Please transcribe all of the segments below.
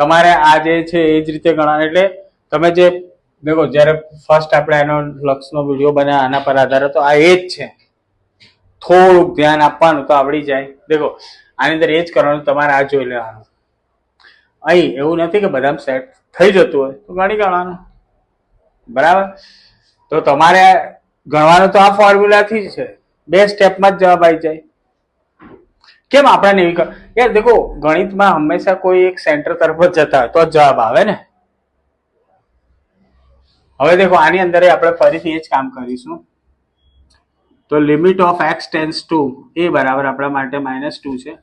તમારે આ જે છે એ જ રીતે ગણવાનું. એટલે તમે જે, દેખો, જ્યારે ફર્સ્ટ આપણે એનો લક્ષનો વીડિયો બનાવ્યો આના પર આધાર હતો આ એ જ છે. થોડુંક ધ્યાન આપવાનું તો આવડી જાય. દેખો, આની અંદર એ જ કરવાનું, તમારે આ જોઈ લેવાનું. અહીં એવું નથી કે બધા સેટ થઈ જતું હોય, તો ગણી ગણવાનું. બરાબર? તો તમારે ગણવાનું તો આ ફોર્મ્યુલાથી જ છે. બે સ્ટેપમાં જ જવાબ આવી જાય. કેમ આપણને એવી યાર દેખો, ગણિતમાં હંમેશા કોઈ એક સેન્ટર તરફ જ જતા હોય, તો જ જવાબ આવે ને? હવે દેખો, આની અંદર આપણે ફરીથી એ જ કામ કરીશું. તો limit of X tends to એ બરાબર આપણા માટે માઇનસ ટુ છે.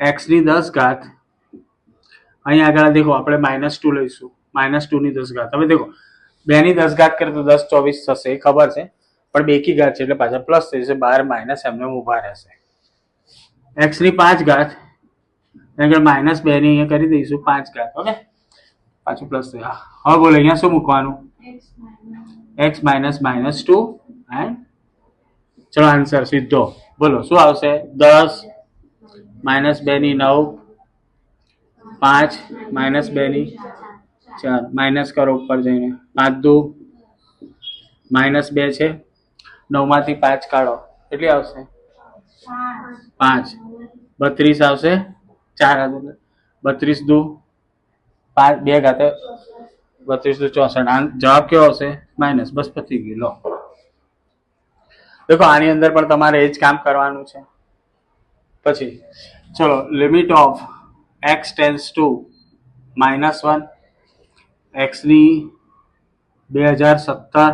એક્સની દસ ઘાત અહીં આગળ દેખો, આપણે માઇનસ ટુ લઈશું. માઇનસ ટુ ની દસ ઘાત. હવે દેખો બે ની દસ ઘાત કરીએ તો દસ ચોવીસ થશે, એ ખબર છે. પણ બેકી ઘાત છે, એટલે પાછા પ્લસ થઈ જશે, બાર માઇનસ એમને ઊભા રહેશે. એક્સની પાંચ ઘાત. આગળ માઇનસ બે ની અહીંયા કરી દઈશું પાંચ ઘાત, ઓકે? પાછું પ્લસ હા. હવે બોલો, અહીંયા શું મૂકવાનું? X minus minus two and ચલો આન્સર સીધો. બોલો, શું આવશે? દસ માઇનસ બે ની નવ, પાંચ માઇનસ બે ની ચાર. માઇનસ કરો ઉપર જઈને. પાંચ દુ. માઇનસ બે છે. નવમાંથી પાંચ કાઢો. કેટલી આવશે? પાંચ. બત્રીસ આવશે. ચાર હાથે બત્રીસ દુ. પાંચ, બે ઘાતે બત્રીસ દુ ચોસઠ. જવાબ કેવો આવશે? માઇનસ. બસ પતી ગયું. લો. દેખો, આની અંદર પણ તમારે એ જ કામ કરવાનું છે. પછી, ચલો limit of X tends to minus one એક્સની બે હજાર સત્તર.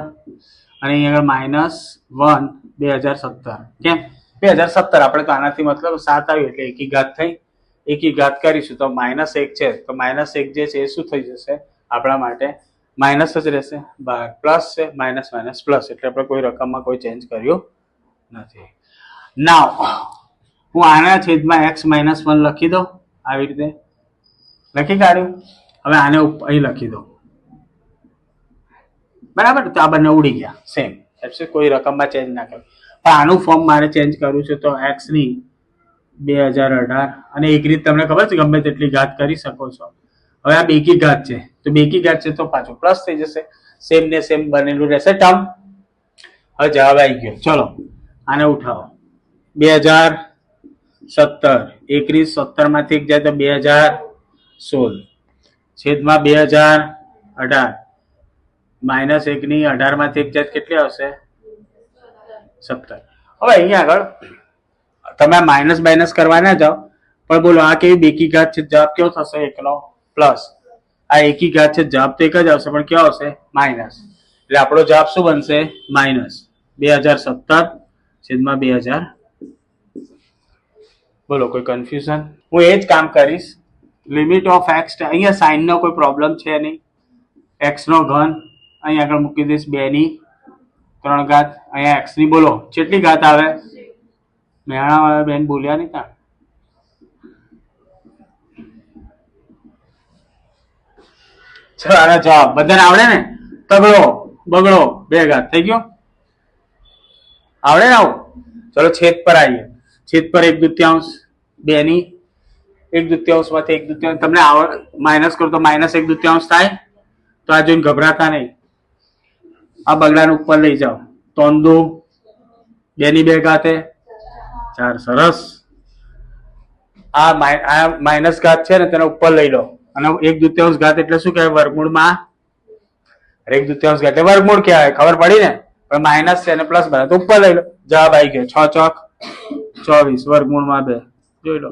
અને અહીં આગળ માઇનસ વન બે હજાર સત્તર. કેમ? બે હજાર સત્તર આપણે તો આનાથી મતલબ સાત આવ્યું એટલે એકી ઘાત થઈ. એકી ઘાત કરીશું તો માઇનસ એક છે. તો માઇનસ એક જે છે એ શું થઈ જશે? આપણા માટે માઇનસ જ રહેશે. બાર પ્લસ છે, માઇનસ માઇનસ પ્લસ. એટલે આપણે કોઈ રકમમાં કોઈ ચેન્જ કર્યું નથી. નાવ હું આના છેદમાં એક્સ માઇનસ વન લખી દઉં. આવી રીતે. લખી કાઢ્યું? હવે આને અહીં લખી દઉં. બરાબર? તો આ બંને ઉડી ગયા. સેમ એટલે કોઈ રકમમાં ચેન્જ ના કર્યું. પણ આનું ફોર્મ મારે ચેન્જ કરવું છે તો એક્સની બે હજાર અઢાર. અને એક રીત તમને ખબર છે, ગમે તેટલી ઘાત કરી શકો છો. હવે આ બેકી ઘાત છે. તો બેકી ઘાત છે તો પાછું પ્લસ થઈ જશે. સેમ ને સેમ બનેલું રહેશે ટર્મ હવે જવાબ આવી ગયો. ચલો, આને ઉઠાવો. બે હજાર સત્તર. એકવીસ સત્તરમાંથી એક જાય તો બે હજાર સોળ. છેદમાં બે હજાર અઢાર. માઇનસ એકની અઢારમાંથી એક જાત કેટલી આવશે? સત્તર. હવે અહીંયા આગળ, તમે માઇનસ માઇનસ કરવા ના જાઓ, પણ બોલો, આ કેવી બેકી ઘાત છે? જવાબ કેવો થશે? એકનો પ્લસ આ એકી ઘાત છે, જવાબ તો એક જ આવશે, પણ કેવો આવશે? માઇનસ એટલે આપણો જવાબ શું બનશે? માઇનસ બે હજાર સત્તર છેદમાં બે હજાર. બોલો, કોઈ કન્ફ્યુઝન હું એ જ કામ કરીશ. લિમિટ ઓફ એક્સ અહીંયા સાઇનનો કોઈ પ્રોબ્લેમ છે નહીં. એક્સનો ઘન, અહીં આગળ મૂકી દઈશ બે ની ત્રણ ઘાત અહીંયા એક્સની બોલો. કેટલી ઘાત આવે? મહેણા વાળા બેન બોલ્યા નહીં તા. ચલો, આનો જવાબ. બધાને આવડે ને? તગડો, બગડો, બે ઘાત થઈ ગયો? આવડે ને આવું? ચલો, છેદ પર આવીએ. છેદ પર એક દુત્યાંશ, બે ની. એક દુત્યાંશમાંથી એક દુત્યાંશ. તમને આવડ માઇનસ કરો તો માઇનસ એક દુત્યાંશ થાય. તો આ જોઈને ગભરાતા નહીં. આ બગડાને ઉપર લઈ જાઓ. તોંદુ, બેની બે ગાતે ચાર, સરસ. આ આ માઇનસ ઘાત છે ને તેને ઉપર લઈ લો. અને એક દુત્યાંશ ઘાત એટલે શું કહેવાય? વર્ગમૂળમાં એક દુત્યાંશ ઘાત એટલે વર્ગમૂળ કહેવાય, ખબર પડી ને? પણ માઇનસ છે અને પ્લસ બને તો ઉપર લઈ લો. જવાબ આવી ગયો. છ ચોક ચોવીસ, વર્ગમૂળમાં બે. જોઈ લો.